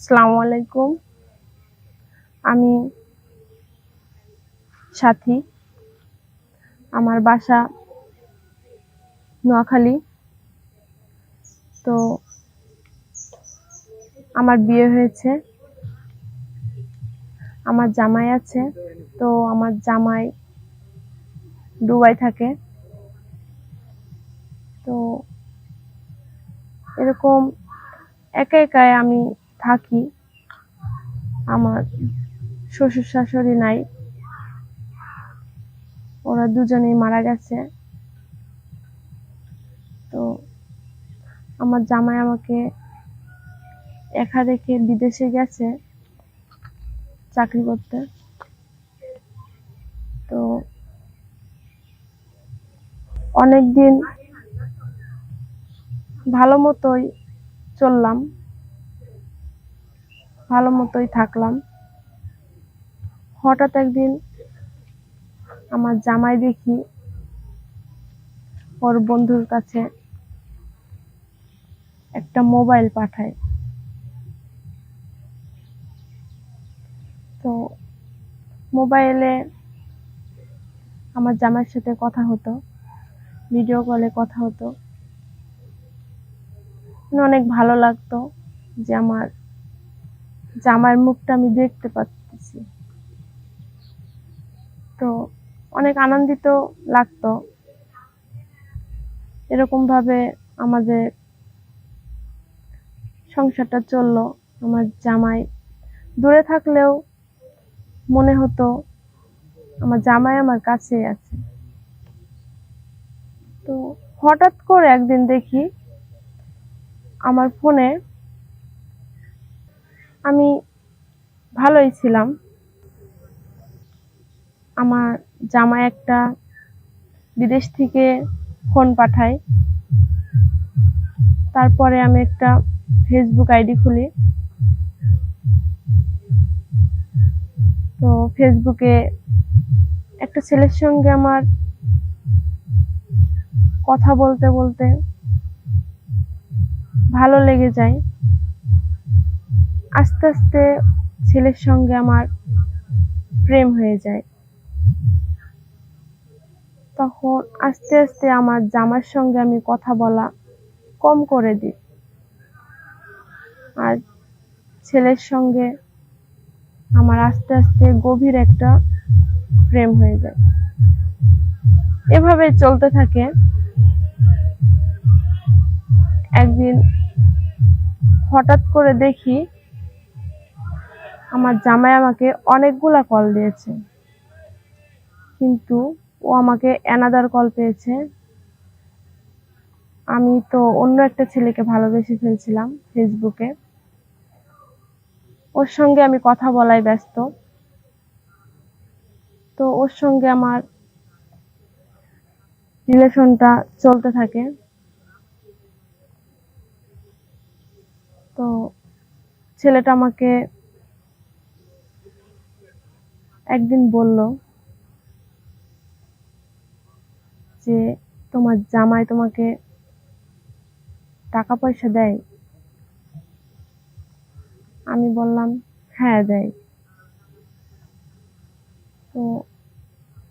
আসসালামু আলাইকুম। আমি সাথী। আমার বাসা নোয়াখালী। তো আমার বিয়ে হয়েছে। আমার জামাই আছে। তো আমার জামাই দুবাই থাকে। তো এরকম একা একাই আমি থাকি। আমার শ্বশুর শাশুড়ি নাই। ওরা দুজনেই মারা গেছে। তো আমার জামাই আমাকে একা রেখে বিদেশে গেছে চাকরি করতে। তো অনেক দিন ভালো মতোই চললাম। ভালো মতোই থাকলাম। হঠাৎ একদিন আমার জামাই দেখি ওর বন্ধুর কাছে একটা মোবাইল পাঠায়। তো মোবাইলে আমার জামাইয়ের সাথে কথা হতো ভিডিও কলে কথা হতো। মানে অনেক ভালো লাগতো যে আমার জামাইয়ের মুখটা আমি দেখতে পাচ্ছি। তো অনেক আনন্দিত লাগতো। এরকম ভাবে আমাদের সংসারটা চলল। আমার জামাই দূরে থাকলেও মনে হতো আমার জামাই আমার কাছে আছে। তো হঠাৎ করে একদিন দেখি আমার ফোনে আমি ভালোই ছিলাম। আমার জামাই একটা বিদেশ থেকে ফোন পাঠায়। তারপরে আমি একটা ফেসবুক আইডি খুলি। তো ফেসবুকে একটা ছেলের সঙ্গে আমার কথা বলতে বলতে ভালো লেগে যায়। আস্তে আস্তে ছেলের সঙ্গে আমার প্রেম হয়ে যায়। তখন আস্তে আস্তে আমার জামার সঙ্গে আমি কথা বলা কম করে দিই। আর ছেলের সঙ্গে আমার আস্তে আস্তে গভীর একটা প্রেম হয়ে যায়। এভাবে চলতে থাকে। একদিন হঠাৎ করে দেখি আমার জামাই আমাকে অনেকগুলা কল দিয়েছে। কিন্তু ও আমাকে অ্যানাদার কল পেয়েছে। আমি তো অন্য একটা ছেলেকে ভালোবেসে ফেলছিলাম ফেসবুকে ওর সঙ্গে আমি কথা বলাই ব্যস্ত। তো ওর সঙ্গে আমার রিলেশনটা চলতে থাকে। তো ছেলেটা আমাকে একদিন বলল যে, তোমার জামাই তোমাকে টাকা পয়সা দেয়? আমি বললাম হ্যাঁ দেয়। তো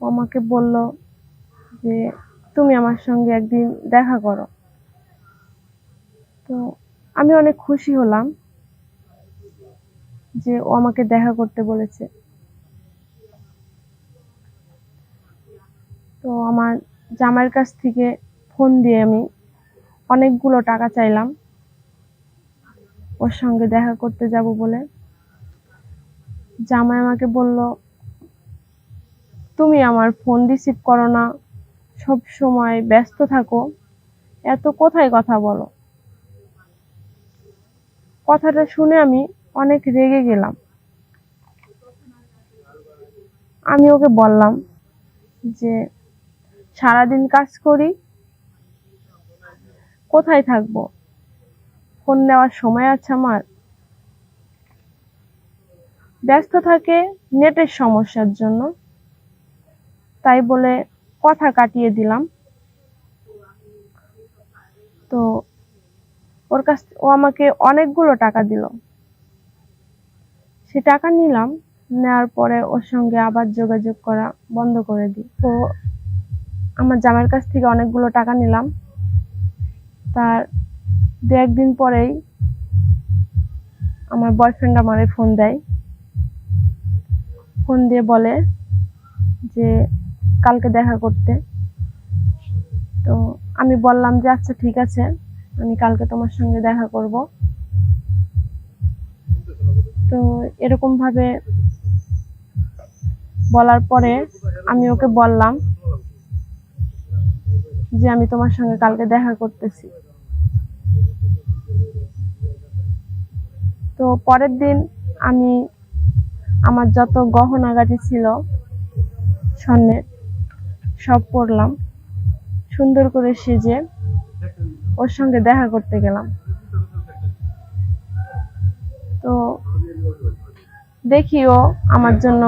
আমাকে বলল যে, তুমি আমার সঙ্গে একদিন দেখা করো। তো আমি অনেক খুশি হলাম যে ও আমাকে দেখা করতে বলেছে। তো আমার জামাইয়ের কাছ থেকে ফোন দিয়ে আমি অনেকগুলো টাকা চাইলাম। ওর সঙ্গে দেখা করতে যাব বলে। জামাই আমাকে বলল, তুমি আমার ফোন রিসিভ করো না, সব সময় ব্যস্ত থাকো। এত কোথায় কথা বলো। কথাটা শুনে আমি অনেক রেগে গেলাম। আমি ওকে বললাম যে সারাদিন কাজ করি। কোথায় থাকব? ফোন নেওয়ার সময় আছে আমার। ব্যস্ত থাকে নেটের সমস্যার জন্য। তাই বলে কথা কাটিয়ে দিলাম। তো ওর কাছ ও আমাকে অনেকগুলো টাকা দিল। সে টাকা নিলাম, নেওয়ার পরে ওর সঙ্গে আবার যোগাযোগ করা বন্ধ করে দিই। তো আমার জামাইয়ের কাছ থেকে অনেকগুলো টাকা নিলাম। তার দু একদিন পরেই আমার বয়ফ্রেন্ড আমারে ফোন দেয়। ফোন দিয়ে বলে যে, কালকে দেখা করতে। তো আমি বললাম যে আচ্ছা ঠিক আছে। আমি কালকে তোমার সঙ্গে দেখা করব। তো এরকমভাবে বলার পরে আমি ওকে বললাম যে আমি তোমার সঙ্গে কালকে দেখা করতেছি। তো পরের দিন আমি আমার যত গহনাগাটি ছিল, স্বর্ণের, সব পরলাম। সুন্দর করে সেজে ওর সঙ্গে দেখা করতে গেলাম। তো দেখি ও আমার জন্য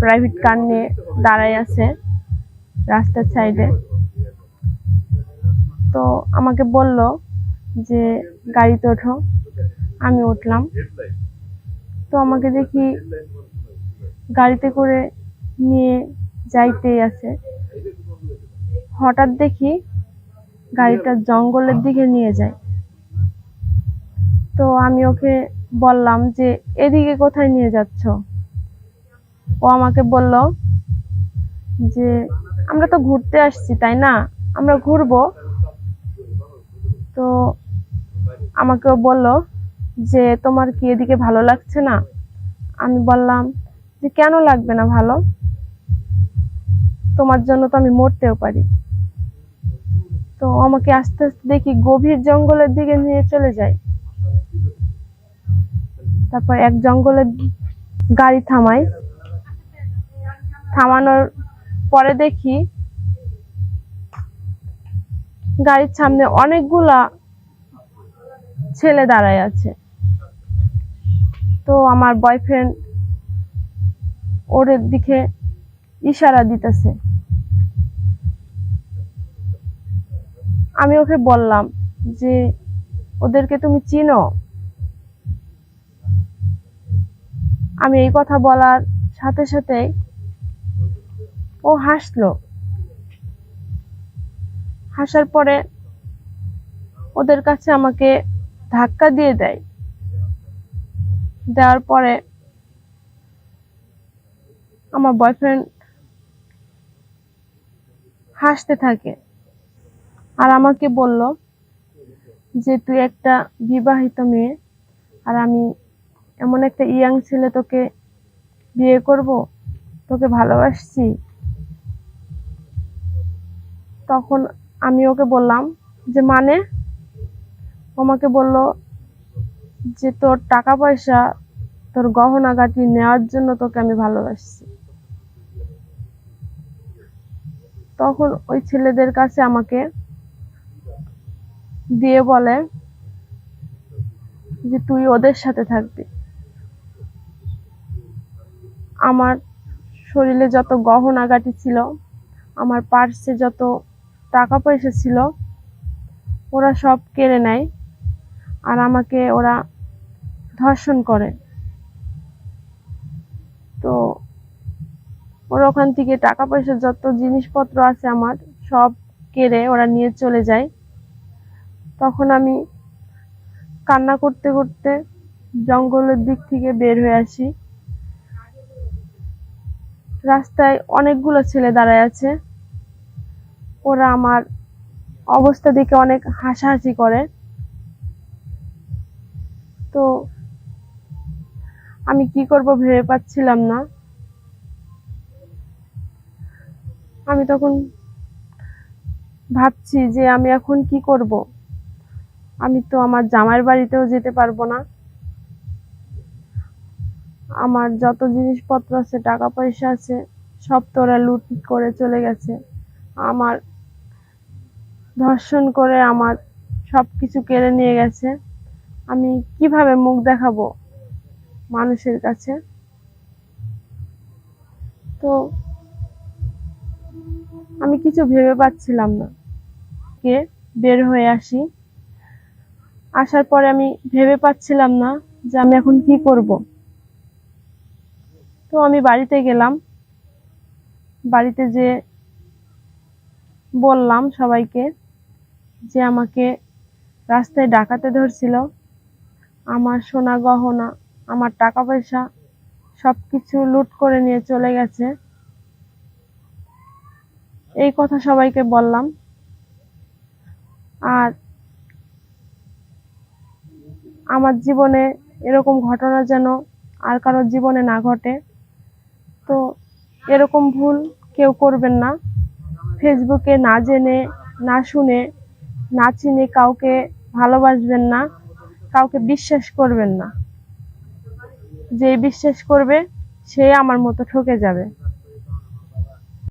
প্রাইভেট কার নিয়ে দাঁড়ায় আছে রাস্তার সাইডে তো আমাকে বলল যে, গাড়িতে ওঠো। আমি উঠলাম। তো আমাকে দেখি গাড়িতে করে নিয়ে যাইতেই আছে। হঠাৎ দেখি গাড়িটা জঙ্গলের দিকে নিয়ে যায়। তো আমি ওকে বললাম যে, এদিকে কোথায় নিয়ে যাচ্ছ? ও আমাকে বলল যে, আমরা তো ঘুরতে আসছি, তাই না? আমরা ঘুরবো। তো আমাকেও বলল যে, তোমার কি এদিকে ভালো লাগছে না? আমি বললাম যে, কেন লাগবে না ভালো? তোমার জন্য তো আমি মরতেও পারি। তো আমাকে আস্তে আস্তে দেখি গভীর জঙ্গলের দিকে নিয়ে চলে যায়। তারপর এক জঙ্গলের গাড়ি থামাই থামানোর পরে দেখি গাড়ির সামনে অনেকগুলা ছেলে দাঁড়ায় আছে। তো আমার বয়ফ্রেন্ড ওর দিকে ইশারা দিতেছে। আমি ওকে বললাম যে, ওদেরকে তুমি চিনো? আমি এই কথা বলার সাথে সাথে ও হাসলো। হাসার পরে ওদের কাছে আমাকে ধাক্কা দিয়ে দেয়। দেওয়ার পরে আমার বয়ফ্রেন্ড হাসতে থাকে আর আমাকে বলল যে, তুই একটা বিবাহিত মেয়ে আর আমি এমন একটা ইয়াং ছেলে তোকে বিয়ে করব, তোকে ভালোবাসছি। তখন আমি ওকে বললাম যে মানে? আমাকে বলল যে, তোর টাকা পয়সা তোর গহনা গাটি নেওয়ার জন্য তোকে আমি ভালোবাসছি। তখন ওই ছেলেদের কাছে আমাকে দিয়ে বলে যে, তুই ওদের সাথে থাকবি। আমার শরীরে যত গহনা গাটি ছিল, আমার পার্সে যত টাকা পয়সা ছিল, ওরা সব কেড়ে নেয় আর আমাকে ওরা ধর্ষণ করে। তো ওরা ওখান থেকে টাকা পয়সা যত জিনিসপত্র আছে আমার সব কেড়ে ওরা নিয়ে চলে যায়। তখন আমি কান্না করতে করতে জঙ্গলের দিক থেকে বের হয়ে আসি। রাস্তায় অনেকগুলো ছেলে দাঁড়ায় আছে। ওরা আমার অবস্থা দেখে অনেক হাসাহাসি করে। তো আমি কি করব ভেবে পাচ্ছিলাম না। আমি তখন ভাবছি যে আমি এখন কি করব? আমি তো আমার জামাইয়ের বাড়িতেও যেতে পারব না। আমার যত জিনিসপত্র আছে, টাকা পয়সা আছে, সব তো ওরা লুট করে চলে গেছে। আমার ধর্ষণ করে আমার সব কিছু কেড়ে নিয়ে গেছে। আমি কীভাবে মুখ দেখাবো মানুষের কাছে? তো আমি কিছু ভেবে পাচ্ছিলাম না। কে? বের হয়ে আসি। আসার পরে আমি ভেবে পাচ্ছিলাম না যে আমি এখন কি করব। তো আমি বাড়িতে গেলাম। বাড়িতে যে বললাম সবাইকে যে আমাকে রাস্তায় ডাকাতে ধরছিল। আমার সোনা গহনা, আমার টাকা পয়সা সব কিছু লুট করে নিয়ে চলে গেছে। এই কথা সবাইকে বললাম। আর আমার জীবনে এরকম ঘটনা যেন আর কারোর জীবনে না ঘটে, তো এরকম ভুল কেউ করবেন না। ফেসবুকে না জেনে, না শুনে না চিনে কাউকে ভালোবাসবেন না, কাউকে বিশ্বাস করবেন না। যে বিশ্বাস করবে, সে আমার মতো ঠকে যাবে।